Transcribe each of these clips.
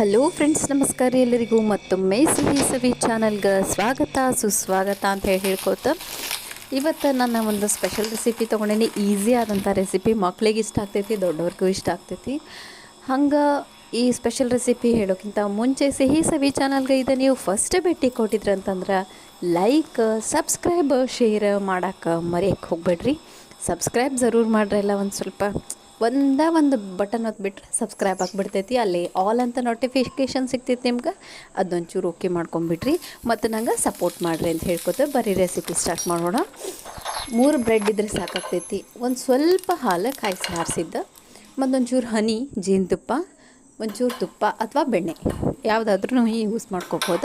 Hello friends, ನಮಸ್ಕಾರ ಎಲ್ಲರಿಗೂ. ಮತ್ತೊಮ್ಮೆ ಸಿಹಿ ಸವಿ ಚಾನಲ್ಗೆ ಸ್ವಾಗತ, ಸುಸ್ವಾಗತ ಅಂತ ಹೇಳಿ ಹೇಳ್ಕೋತ ಇವತ್ತು ನನ್ನ ಒಂದು ಸ್ಪೆಷಲ್ ರೆಸಿಪಿ ತೊಗೊಂಡೇನಿ. ಈಸಿ ಆದಂಥ ರೆಸಿಪಿ ಮಕ್ಳಿಗೆ ಇಷ್ಟ ಆಗ್ತೈತಿ, ದೊಡ್ಡವ್ರಿಗೂ ಇಷ್ಟ ಆಗ್ತೈತಿ. ಹಂಗೆ ಈ ಸ್ಪೆಷಲ್ ರೆಸಿಪಿ ಹೇಳೋಕ್ಕಿಂತ ಮುಂಚೆ ಸಿಹಿ ಸವಿ ಚಾನಲ್ಗೆ ಇದು ನೀವು ಫಸ್ಟ್ ಭೇಟಿ ಕೊಟ್ಟಿದ್ರಿ ಅಂತಂದ್ರೆ ಲೈಕ್ ಸಬ್ಸ್ಕ್ರೈಬ್ ಶೇರ್ ಮಾಡೋಕ್ಕೆ ಮರೆಯಕ್ಕೆ ಹೋಗ್ಬೇಡ್ರಿ. ಸಬ್ಸ್ಕ್ರೈಬ್ ಜರೂರ್ ಮಾಡ್ರಲ್ಲ ಒಂದು ಸ್ವಲ್ಪ ಒಂದೇ ಒಂದು ಬಟನ್ ಹೊತ್ಬಿಟ್ರೆ ಸಬ್ಸ್ಕ್ರೈಬ್ ಆಗಿಬಿಡ್ತೈತಿ. ಅಲ್ಲಿ ಆಲ್ ಅಂತ ನೋಟಿಫಿಕೇಷನ್ ಸಿಗ್ತೈತಿ ನಿಮ್ಗೆ. ಅದೊಂಚೂರು ಓಕೆ ಮಾಡ್ಕೊಂಬಿಟ್ರಿ ಮತ್ತು ನಂಗೆ ಸಪೋರ್ಟ್ ಮಾಡಿರಿ ಅಂತ ಹೇಳ್ಕೊತ ಬರೀ ರೆಸಿಪಿ ಸ್ಟಾರ್ಟ್ ಮಾಡೋಣ. ಮೂರು ಬ್ರೆಡ್ ಇದ್ರೆ ಸಾಕಾಗ್ತೈತಿ. ಒಂದು ಸ್ವಲ್ಪ ಹಾಲು ಕಾಯಿಸಿ ಹಾರಿಸಿದ್ದ ಮತ್ತೊಂಚೂರು ಹನಿ, ಜೇನುತುಪ್ಪ, ಒಂಚೂರು ತುಪ್ಪ ಅಥವಾ ಬೆಣ್ಣೆ. ಯಾವುದಾದ್ರೂ ಯೂಸ್ ಮಾಡ್ಕೋಬೋದ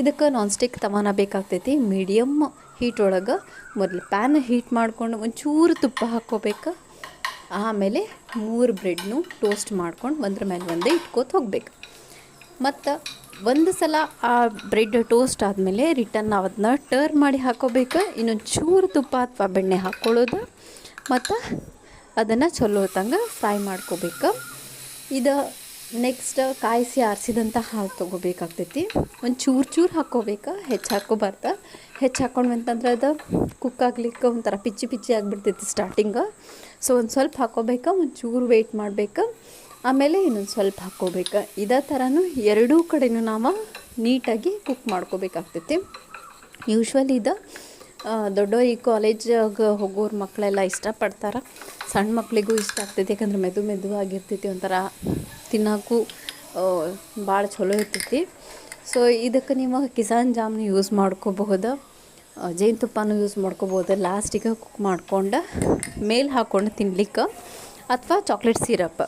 ಇದಕ್ಕೆ ನಾನ್ ಸ್ಟಿಕ್ ತವಾನ ಬೇಕಾಗ್ತೈತಿ. ಮೀಡಿಯಮ್ ಹೀಟ್ ಒಳಗೆ. ಮೊದಲು ಪ್ಯಾನ್ ಹೀಟ್ ಮಾಡ್ಕೊಂಡು ಒಂಚೂರು ತುಪ್ಪ ಹಾಕ್ಕೋಬೇಕು. ಆಮೇಲೆ ಮೂರು ಬ್ರೆಡ್ನು ಟೋಸ್ಟ್ ಮಾಡ್ಕೊಂಡು ಒಂದ್ರ ಮೇಲೆ ಒಂದೇ ಇಟ್ಕೋತ ಹೋಗ್ಬೇಕು. ಮತ್ತು ಒಂದು ಸಲ ಆ ಬ್ರೆಡ್ ಟೋಸ್ಟ್ ಆದಮೇಲೆ ರಿಟರ್ನ್ ನಾವು ಅದನ್ನ ಟರ್ನ್ ಮಾಡಿ ಹಾಕೋಬೇಕು. ಇನ್ನೊಂದು ಚೂರು ತುಪ್ಪ ಅಥವಾ ಬೆಣ್ಣೆ ಹಾಕ್ಕೊಳ್ಳೋದು ಮತ್ತು ಅದನ್ನು ಚಲೋ ಹೊತ್ತಂಗೆ ಫ್ರೈ ಮಾಡ್ಕೋಬೇಕು. ಇದು ನೆಕ್ಸ್ಟ್ ಕಾಯಿಸಿ ಆರಿಸಿದಂಥ ಹಾಲು ತೊಗೋಬೇಕಾಗ್ತೈತಿ. ಒಂದು ಚೂರು ಚೂರು ಹಾಕ್ಕೋಬೇಕು ಹೆಚ್ಚು ಹಾಕ್ಕೋಬಾರ್ದು ಹೆಚ್ಚು ಹಾಕ್ಕೊಂಡ್ವಿ ಅಂತಂದ್ರೆ ಅದು ಕುಕ್ ಆಗ್ಲಿಕ್ಕೆ ಒಂಥರ ಪಿಚ್ಚಿ ಪಿಚ್ಚಿ ಆಗಿಬಿಡ್ತೈತಿ ಸ್ಟಾರ್ಟಿಂಗ ಸೊ ಒಂದು ಸ್ವಲ್ಪ ಹಾಕೋಬೇಕಾ? ಒಂದು ಚೂರು ವೆಯ್ಟ್ ಮಾಡಬೇಕು? ಆಮೇಲೆ ಇನ್ನೊಂದು ಸ್ವಲ್ಪ ಹಾಕ್ಕೋಬೇಕು ಇದೇ ಥರನೂ ಎರಡೂ ಕಡೆನೂ ನಾವು ನೀಟಾಗಿ ಕುಕ್ ಮಾಡ್ಕೋಬೇಕಾಗ್ತೈತಿ. ಯೂಶ್ವಲಿ ಇದು ದೊಡ್ಡವ್ರಿಗೆ ಕಾಲೇಜಾಗ ಹೋಗೋರು ಮಕ್ಕಳೆಲ್ಲ ಇಷ್ಟಪಡ್ತಾರೆ. ಸಣ್ಣ ಮಕ್ಕಳಿಗೂ ಇಷ್ಟ ಆಗ್ತೈತಿ. ಯಾಕಂದ್ರೆ ಮೆದು ಮೆದು ಆಗಿರ್ತೈತಿ ಒಂಥರ. ತಿನ್ನೋಕ್ಕೂ ಭಾಳ ಚಲೋ ಇರ್ತೈತಿ. ಸೊ ಇದಕ್ಕೆ ನೀವು ಕಿಸಾನ್ ಜಾಮ್ನ ಯೂಸ್ ಮಾಡ್ಕೋಬಹುದು. ಜೇನುತುಪ್ಪನೂ ಯೂಸ್ ಮಾಡ್ಕೋಬೋದು. ಲಾಸ್ಟಿಗೆ ಕುಕ್ ಮಾಡ್ಕೊಂಡು ಮೇಲೆ ಹಾಕ್ಕೊಂಡು ತಿನ್ಲಿಕ್ಕೆ. ಅಥವಾ ಚಾಕ್ಲೇಟ್ ಸಿರಪ್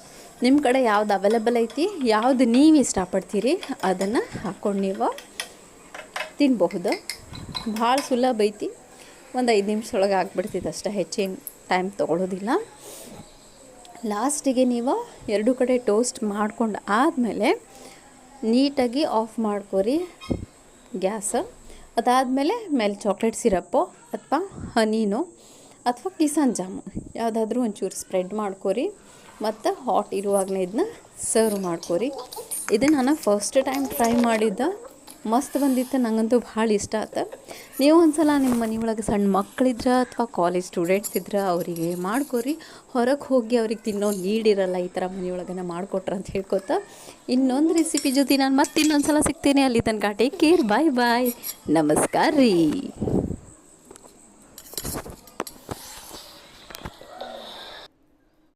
ನಿಮ್ಮ ಕಡೆ ಯಾವ್ದು ಅವೈಲೇಬಲ್ ಐತಿ? ಯಾವ್ದು ನೀವು ಇಷ್ಟಪಡ್ತೀರಿ? ಅದನ್ನು ಹಾಕ್ಕೊಂಡು ನೀವು ತಿನ್ನಬಹುದು ಭಾಳ ಸುಲಭ ಐತಿ. ಒಂದು ಐದು ನಿಮಿಷ ಒಳಗೆ ಆಗ್ಬಿಡ್ತೈತೆ ಅಷ್ಟೇ. ಹೆಚ್ಚಿನ ಟೈಮ್ ತೊಗೊಳೋದಿಲ್ಲ. ಲಾಸ್ಟಿಗೆ ನೀವು ಎರಡು ಕಡೆ ಟೋಸ್ಟ್ ಮಾಡ್ಕೊಂಡು ಆದಮೇಲೆ ನೀಟಾಗಿ ಆಫ್ ಮಾಡ್ಕೊರಿ ಗ್ಯಾಸ್. ಅದಾದಮೇಲೆ ಮೇಲೆ ಚಾಕ್ಲೇಟ್ ಸಿರಪ್ಪು ಅಥವಾ ಹನೀನು ಅಥವಾ ಕಿಸಾನ್ ಜಾಮು ಯಾವುದಾದ್ರೂ ಒಂಚೂರು ಸ್ಪ್ರೆಡ್ ಮಾಡ್ಕೊರಿ. ಮತ್ತು ಹಾಟ್ ಇರುವಾಗಲೇ ಇದನ್ನ ಸರ್ವ್ ಮಾಡ್ಕೊರಿ. ಇದು ನಾನು ಫಸ್ಟ್ ಟೈಮ್ ಟ್ರೈ ಮಾಡಿದ್ದ. ಮಸ್ತ್ ಬಂದಿತ್ತು, ನಂಗಂತೂ ಭಾಳ ಇಷ್ಟ ಆಯ್ತು ನೀವು ಒಂದು ಸಲ ನಿಮ್ಮ ಒಳಗೆ ಸಣ್ಣ ಮಕ್ಕಳಿದ್ರೆ ಅಥವಾ ಕಾಲೇಜ್ ಸ್ಟೂಡೆಂಟ್ಸ್ ಇದ್ರೆ ಅವರಿಗೆ ಮಾಡ್ಕೊರಿ. ಹೊರಗೆ ಹೋಗಿ ಅವ್ರಿಗೆ ತಿನ್ನೋ ನೀಡಿರಲ್ಲ ಈ ಥರ ಮನೆಯೊಳಗನ ಮಾಡಿಕೊಟ್ರೆ ಅಂತ ಹೇಳ್ಕೊತ. ಇನ್ನೊಂದು ರೆಸಿಪಿ ಜೊತೆ ನಾನು ಮತ್ತೆ ಇನ್ನೊಂದು ಸಲ ಸಿಗ್ತೇನೆ, ಅಲ್ಲಿ ತನಕ ಟೇಕ್ ಕೇರ್ ಬಾಯ್ ಬಾಯ್ ನಮಸ್ಕಾರ ರೀ